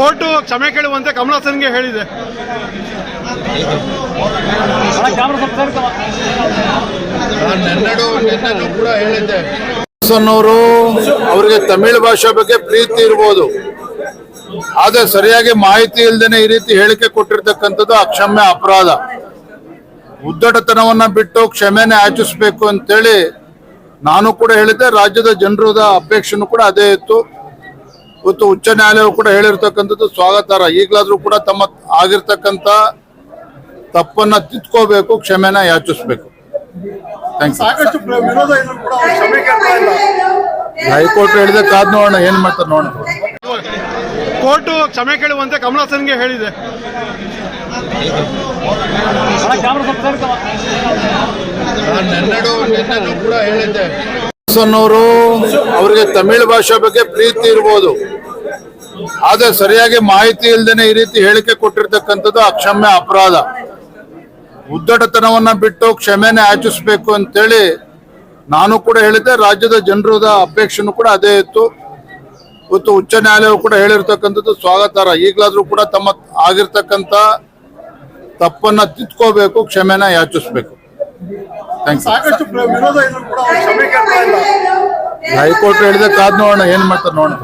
Court ಕ್ಷಮೆ ಕೇಳುವಂತೆ ಕಮಲಾಸನ್ಗೆ ಹೇಳಿದೆ. ಅವರು ಅವರಿಗೆ ತಮಿಳು ಭಾಷೆ ಬಗ್ಗೆ ಪ್ರೀತಿ ಇರ್ಬೋದು. ಆದ್ರೆ ಸರಿಯಾಗಿ ಮಾಹಿತಿ ಇಲ್ದೇನೆ ಈ ರೀತಿ ಹೇಳಿಕೆ ಕೊಟ್ಟಿರ್ತಕ್ಕಂಥದ್ದು ಅಕ್ಷಮ್ಯ ಅಪರಾಧ. ಉದ್ದಟತನವನ್ನ ಬಿಟ್ಟು ಕ್ಷಮೆನೆ ಆಚರಿಸಬೇಕು ಅಂತೇಳಿ ನಾನು ಕೂಡ ಹೇಳಿದ್ದೆ, ರಾಜ್ಯದ ಜನರದ ಅಪೇಕ್ಷೆನೂ ಕೂಡ ಅದೇ ಇತ್ತು. ಇವತ್ತು ಉಚ್ಚ ನ್ಯಾಯಾಲಯವು ಕೂಡ ಹೇಳಿರ್ತಕ್ಕಂಥದ್ದು ಸ್ವಾಗತಾರ ಈಗಲಾದರೂ ಕೂಡ ತಮ್ಮ ಆಗಿರ್ತಕ್ಕಂಥ ತಪ್ಪನ್ನ ತಿದ್ಕೋಬೇಕು ಕ್ಷಮೆನ ಯಾಚಿಸ್ಬೇಕು. ಥ್ಯಾಂಕ್ ಯು ಸಾಕಷ್ಟು ವಿರೋಧ ಕೂಡ ಅವ್ರು ಇಲ್ಲ. ಹೈಕೋರ್ಟ್ ಹೇಳಿದೆ ಕಾದ್ ನೋಡೋಣ ಏನ್ ಮಾಡ್ತಾರೆ ನೋಡೋಣ. ಕೋರ್ಟು ಕ್ಷಮೆ ಕೇಳುವಂತೆ ಕಮಲಾಸನ್ಗೆ ಹೇಳಿದೆ. ಕೂಡ ಹೇಳಿದ್ದೆ. ಅವರು ಅವರಿಗೆ ತಮಿಳು ಭಾಷೆ ಬಗ್ಗೆ ಪ್ರೀತಿ ಇರ್ಬೋದು. ಆದ್ರೆ ಸರಿಯಾಗಿ ಮಾಹಿತಿ ಇಲ್ದೇನೆ ಈ ರೀತಿ ಹೇಳಿಕೆ ಕೊಟ್ಟಿರ್ತಕ್ಕಂಥದ್ದು ಅಕ್ಷಮ್ಯ ಅಪರಾಧ. ಉದ್ದಟತನವನ್ನ ಬಿಟ್ಟು ಕ್ಷಮೆನೆ ಯಾಚಿಸ್ಬೇಕು ಅಂತೇಳಿ ನಾನು ಕೂಡ ಹೇಳಿದ್ದೆ, ರಾಜ್ಯದ ಜನರದ ಅಪೇಕ್ಷೆನೂ ಕೂಡ ಅದೇ ಇತ್ತು. ಇವತ್ತು ಉಚ್ಚ ನ್ಯಾಯಾಲಯವು ಕೂಡ ಹೇಳಿರ್ತಕ್ಕಂಥದ್ದು ಸ್ವಾಗತಾರ್ಹ. ಈಗಲಾದ್ರೂ ಕೂಡ ತಮ್ಮ ಆಗಿರ್ತಕ್ಕಂಥ ತಪ್ಪನ್ನ ತಿದ್ಕೋಬೇಕು, ಕ್ಷಮೆನ ಯಾಚಿಸ್ಬೇಕು. ಸಾಕಷ್ಟು ವಿರೋಧ ಇದ್ರು ಕೂಡ ಅವ್ರು ಕ್ಷಮೆ ಕೇಳ್ತಾ ಇಲ್ಲ. ಹೈಕೋರ್ಟ್ ಹೇಳಿದ ಕಾದ್ ನೋಡೋಣ ಏನ್ ಮಾಡ್ತಾರೆ ನೋಡೋಣ.